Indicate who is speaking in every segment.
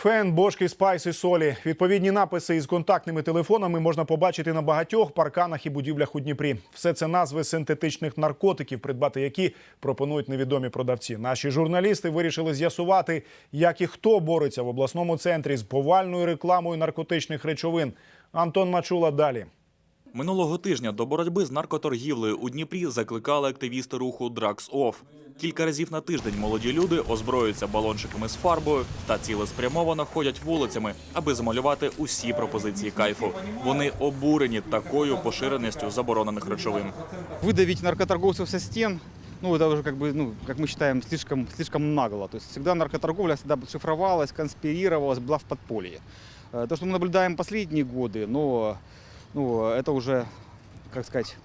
Speaker 1: Фен, бошки, спайси, солі. Відповідні написи із контактними телефонами можна побачити на багатьох парканах і будівлях у Дніпрі. Все це назви синтетичних наркотиків, придбати які пропонують невідомі продавці. Наші журналісти вирішили з'ясувати, як і хто бореться в обласному центрі з повальною рекламою наркотичних речовин. Антон Мачула далі.
Speaker 2: Минулого тижня до боротьби з наркоторгівлею у Дніпрі закликали активісти руху Drugs Off. Кілька разів на тиждень молоді люди озброюються балончиками з фарбою та цілеспрямовано ходять вулицями, аби замалювати усі пропозиції кайфу. Вони обурені такою поширеністю заборонених речовин.
Speaker 3: выдавить наркоторговцев со стен, ну, это уже, как бы, ну, как мы считаем, слишком, слишком нагло. То есть всегда наркоторговля всегда шифровалась, конспирировалась, была в подполье. Э, То, что мы наблюдаем последние годы, но ну, это уже, как сказать,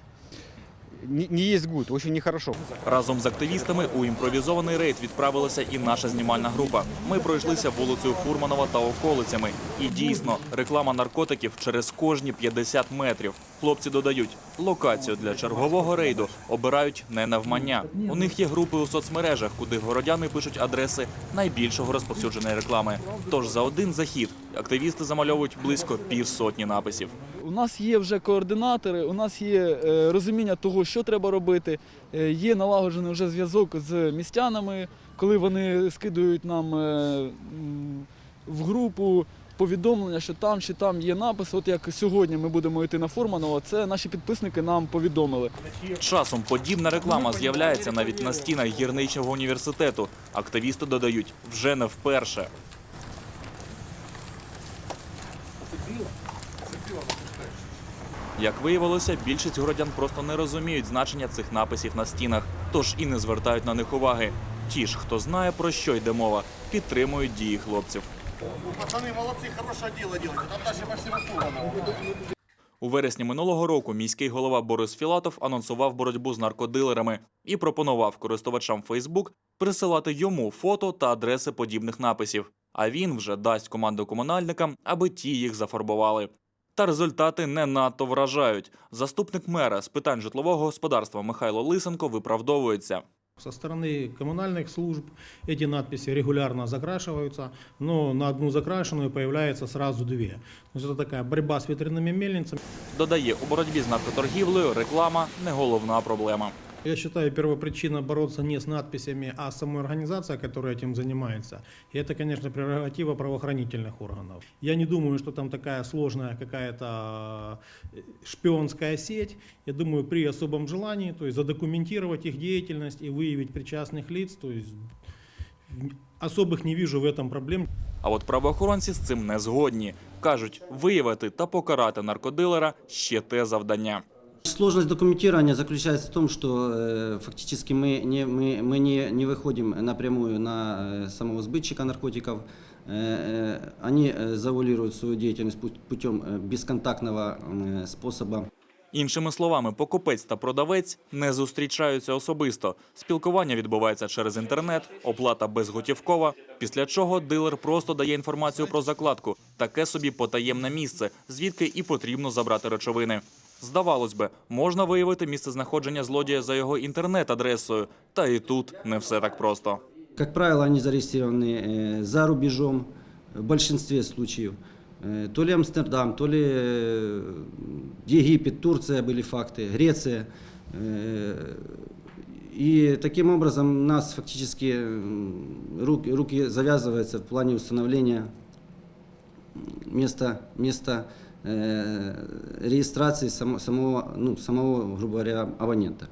Speaker 3: не, есть гуд, очень нехорошо.
Speaker 2: Разом з активістами у імпровізований рейд відправилася і наша знімальна група. Ми пройшлися вулицею Фурманова та околицями. І дійсно, реклама наркотиків через кожні 50 метрів. Хлопці додають, локацію для чергового рейду обирають не навмання. У них є групи у соцмережах, куди городяни пишуть адреси найбільшого розповсюдженої реклами. Тож за один захід активісти замальовують близько півсотні написів.
Speaker 4: У нас є вже координатори, у нас є е, розуміння того, що треба робити. е, Є налагоджений вже зв'язок з містянами, коли вони скидують нам е, в групу повідомлення, що там чи там є напис. От як сьогодні ми будемо йти на Фурманова, це наші підписники нам повідомили.
Speaker 2: Часом подібна реклама з'являється навіть на стінах гірничого університету. Активісти додають вже не вперше. Як виявилося, більшість городян просто не розуміють значення цих написів на стінах, тож і не звертають на них уваги. Ті ж, хто знає про що йде мова, підтримують дії хлопців.
Speaker 5: Пацаны, молодцы, хорошее дело делаете. Там дальше по всему
Speaker 2: У вересні минулого року міський голова Борис Філатов анонсував боротьбу з наркодилерами і пропонував користувачам Facebook присилати йому фото та адреси подібних написів. А він вже дасть команду комунальникам, аби ті їх зафарбували. Та результати не надто вражають. Заступник мера з питань житлового господарства Михайло Лисенко виправдовується.
Speaker 6: Со стороны коммунальных служб эти надписи регулярно закрашиваются, но на одну закрашенную появляется сразу две. То есть это такая борьба с ветряными мельницами.
Speaker 2: Додає, у боротьбі з наркоторгівлею реклама не головна проблема.
Speaker 6: Я считаю, первопричина бороться не с надписями, а с самой организацией, которая этим занимается. И это, конечно, прерогатива правоохранительных органов. Я не думаю, что там такая сложная какая-то э, шпионская сеть. Я думаю, при особом желании, то есть задокументировать их деятельность и выявить причастных лиц, то есть особых не вижу в этом проблем.
Speaker 2: А от правоохоронці з цим не згодні. Кажуть, виявити та покарати наркодилера ще те завдання.
Speaker 7: Сложность документирования заключается в том, что э, фактически мы, не, мы, мы не, не выходим напрямую на э, самого сбытчика наркотиков. Э, э, они э, завуалируют свою деятельность пут- путем э, бесконтактного э, способа
Speaker 2: Іншими словами, покупець та продавець не зустрічаються особисто. Спілкування відбувається через інтернет, оплата безготівкова. Після чого дилер просто дає інформацію про закладку, таке собі потаємне місце, звідки і потрібно забрати речовини. Здавалось би, можна виявити місце знаходження злодія за його інтернет-адресою, та і тут не все так просто.
Speaker 7: Как правило, они зарегистрированы э, за рубежом в большинстве случаев. Э, То ли Амстердам, то ли э, Египет, Турция были факты, Греция. Э, И таким образом у нас фактически м, руки, руки завязываются в плане установления места, места э, регистрации само- самого, ну, самого, грубо говоря, абонента.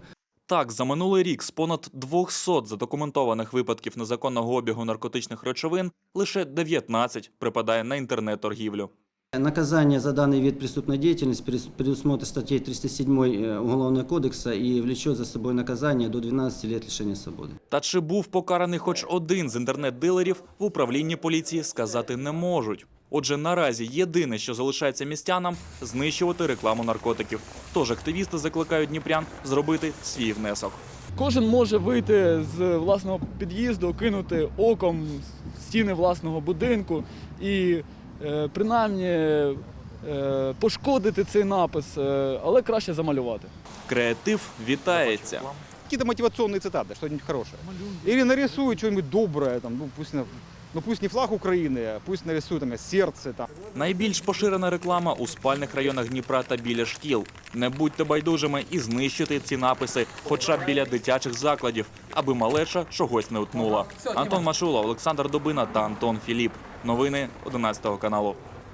Speaker 2: Так, за минулий рік з понад 200 задокументованих випадків незаконного обігу наркотичних речовин лише 19 припадає на інтернет-торгівлю.
Speaker 7: Наказание за данный вид преступной деятельности перес- предусмотрено статьей 307 э, Уголовного кодекса и влечет за собой наказание до 12 лет лишения свободы.
Speaker 2: Та чи був покараний хоч один з інтернет-дилерів в управлінні поліції сказати не можуть. Отже, наразі єдине, що залишається містянам, знищувати рекламу наркотиків. Тож активісти закликають дніпрян зробити свій внесок.
Speaker 4: Кожен може вийти з власного під'їзду, кинути оком стіни власного будинку і е, принаймні е, пошкодити цей напис, е, але краще замалювати.
Speaker 2: Креатив вітається.
Speaker 3: Какие-то мотивационные цитаты, что-нибудь хорошее. Или нарисуют что-нибудь доброе, там, ну, пусть на- Ну пусть не флаг України, пусть нарисуют там серце. там,
Speaker 2: Найбільш поширена реклама у спальних районах Дніпра та біля шкіл. Не будьте байдужими і знищити ці написи, хоча б біля дитячих закладів, аби малеча чогось не утнула. Антон Машула, Олександр Добина та Антон Філіп. Новини 11 каналу.